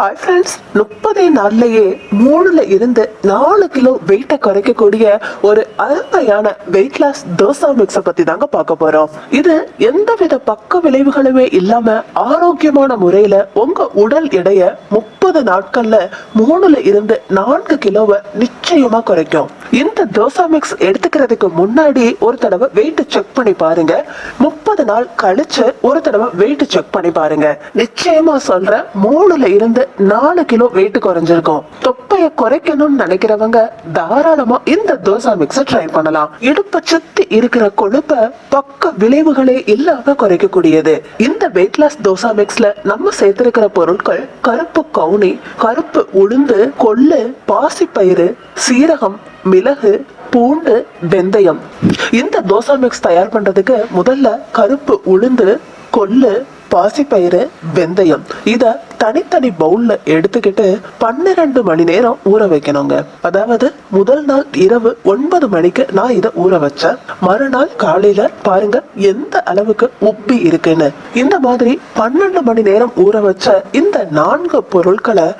Hi friends முப்பதே நாள்லயே மூணுல இருந்து நாலு கிலோ வெயிட்டை குறைக்கக்கூடிய ஒரு அருமையான வெயிட் லாஸ் தோசா மிக்ஸை பத்தி தாங்க பார்க்க போறோம். இது எந்தவித பக்க விளைவுகளுமே இல்லாம ஆரோக்கியமான முறையில உங்க உடல் எடைய முப்பது நாட்கள்ல மூணுல இருந்து நான்கு கிலோவை நிச்சயமா குறைக்கும். இந்த தோசா மிக்ஸ் எடுத்துக்கிறதுக்கு முன்னாடி ஒரு தடவை வெயிட் செக் பண்ணி பாருங்க. முப்பது நாள் கழிச்சு ஒரு தடவை வெயிட் செக் பண்ணி பாருங்க. நிச்சயமா சொல்றேன் மூணுல இருந்து நாலு கிலோ வெயிட் குறைஞ்சிருக்கும். தொப்பைய குறைக்கணும்னு நினைக்கிறவங்க தாராளமா இந்த தோசா மிக்ஸ ட்ரை பண்ணலாம். இடுப்ப சுத்தி இருக்கிற கொழுப்பை பக்க விளைவுகளே இல்லாம குறைக்கக்கூடியது. இந்த வெயிட் லாஸ் தோசா மிக்ஸ்ல நம்ம சேர்த்திருக்கிற பொருட்கள் கருப்பு கவுனி கருப்பு உளுந்து கொள்ளு பாசிப்பயிறு சீரகம் மிளகு பூண்டு வெந்தயம். இந்த தோசா மிக்ஸ் தயார் பண்றதுக்கு முதல்ல கருப்பு உளுந்து கொள்ளு பாசிப்பயிறு வெந்தயம். இத தனித்தனி பவுல்ல எடுத்துக்கிட்டு பன்னிரெண்டு மணி நேரம் ஊற வைக்கணுங்க. அதாவது முதல் நாள் இரவு ஒன்பது மணிக்கு நான் இதை ஊற வச்சேன். மறுநாள் காலையில பாருங்க எந்த அளவுக்கு உப்பி இருக்குன்னு. இந்த மாதிரி பன்னெண்டு மணி நேரம் ஊற வச்ச இந்த நான்கு பொருட்களை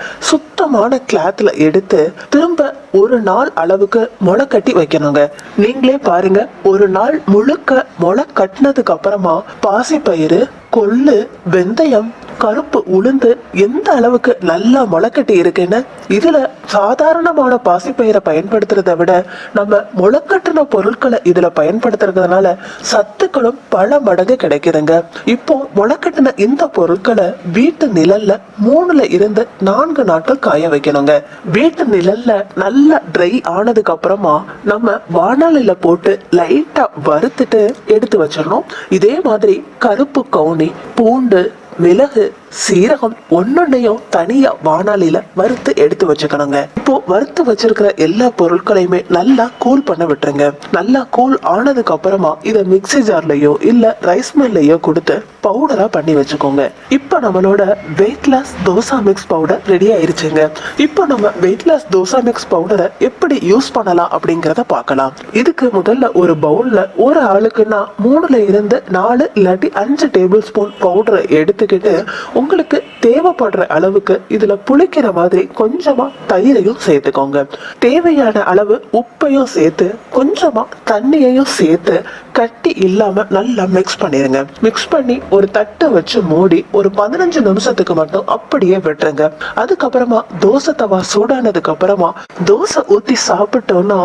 சுத்தமான கிளாத்ல எடுத்து திரும்ப ஒரு நாள் அளவுக்கு முளை கட்டி வைக்கணுங்க. நீங்களே பாருங்க ஒரு நாள் முழுக்க முளை கட்டினதுக்கு அப்புறமா பாசிப்பயிறு கொள்ளு வெந்தயம் கருப்பு உளுந்து எந்த அளவுக்கு நல்லா முளைக்கட்டி இருக்குன்னு இதுல சாதாரணமான பாசிப்பயிரை பயன்படுத்துறதை விட நம்ம முளைக்கட்டின பொருட்களை இதுல பயன்படுத்துறதுனால சத்துக்களும் பல மடங்கு கிடைக்குதுங்க. இப்போ முளைக்கட்டின இந்த பொருட்களை வீட்டு நிழல்ல மூணுல இருந்து நான்கு நாட்கள் காய வைக்கணுங்க. வீட்டு நிழல்ல நல்லா ட்ரை ஆனதுக்கு அப்புறமா நம்ம வானலில போட்டு லைட்டா வறுத்துட்டு எடுத்து வச்சிடணும். இதே மாதிரி கருப்பு கவுனி பூண்டு மிளகு சீரகம் ஒன்னொன்னையும் தனியா வானாலியில வறுத்து எடுத்து வச்சுக்கணுங்க. இப்போ வறுத்து வச்சிருக்கிற எல்லா பொருட்களையுமே நல்லா கூல் பண்ண விட்டுருங்க. நல்லா கூல் ஆனதுக்கு அப்புறமா இதை மிக்ஸி ஜார்லயோ இல்ல ரைஸ் மில்லையோ கொடுத்து பவுடரா பண்ணி வச்சுக்கோங்க. இப்போ நம்மளோட weight loss dosa mix powder ready ஆயிருச்சுங்க. இப்போ நம்ம வெயிட் லாஸ் தோசா மிக்ஸ் பவுடரை எப்படி யூஸ் பண்ணலாம் அப்படிங்கறத பார்க்கலாம். இதுக்கு முதல்ல ஒரு பவுல்ல ஒரு ஆளுக்குன்னா மூணுல இருந்து நாலு இல்லாட்டி அஞ்சு டேபிள் ஸ்பூன் பவுடரை எடுத்துக்கிட்டு உங்களுக்கு தேவைப்படுற அளவுக்கு இதுல புளிக்கிற மாதிரி கொஞ்சமா தயிரையும் சேர்த்துக்கோங்க. தேவையான அளவு உப்பையும் சேர்த்து கொஞ்சமா தண்ணியையும் சேர்த்து கட்டி இல்லாம நல்லா மிக்ஸ் பண்ணிருங்க. மிக்ஸ் பண்ணி ஒரு தட்டை வச்சு மூடி ஒரு பதினஞ்சு நிமிஷத்துக்கு மட்டும் அப்படியே விட்டுருங்க. அதுக்கப்புறமா தோசை தவா சூடானதுக்கு அப்புறமா தோசை ஊத்தி சாப்பிட்டோம்னா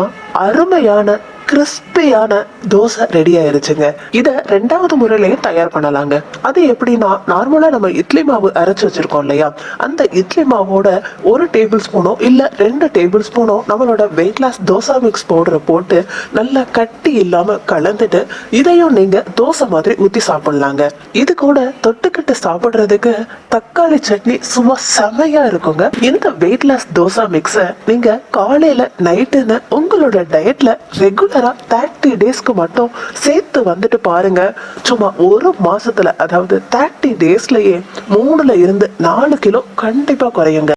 அருமையான கிறிஸ்பியான தோசை ரெடி ஆயிருச்சுங்க. இதை ரெண்டாவது முறையிலையும் தயார் பண்ணலாங்க. அது எப்படின்னா நார்மலா நம்ம இட்லி மாவு அரைச்சு வச்சிருக்கோம் இல்லையா? அந்த இட்லி மாவோட ஒரு டேபிள் ஸ்பூனோ இல்ல ரெண்டு டேபிள் ஸ்பூனோ நம்மளோட வெயிட் லாஸ் தோசா மிக்ஸ் பவுடரை போட்டு நல்லா கட்டி இல்லாம கலந்துட்டு இதையும் நீங்க தோசை மாதிரி ஊத்தி சாப்பிடலாங்க. இது கூட தொட்டுக்கிட்டு சாப்பிடுறதுக்கு தக்காளி சட்னி சும்மா செமையா இருக்குங்க. இந்த வெயிட் லாஸ் தோசா மிக்ஸை நீங்க காலையில நைட்டுன்னு உங்களோட டயட்ல ரெகுலர் தேர்ட்டி டேஸ்க்கு மட்டும் சேர்த்து வந்துட்டு பாருங்க. சும்மா ஒரு மாசத்துல அதாவது தேர்ட்டி டேஸ்லயே மூணுல இருந்து நாலு கிலோ கண்டிப்பா குறையுங்க.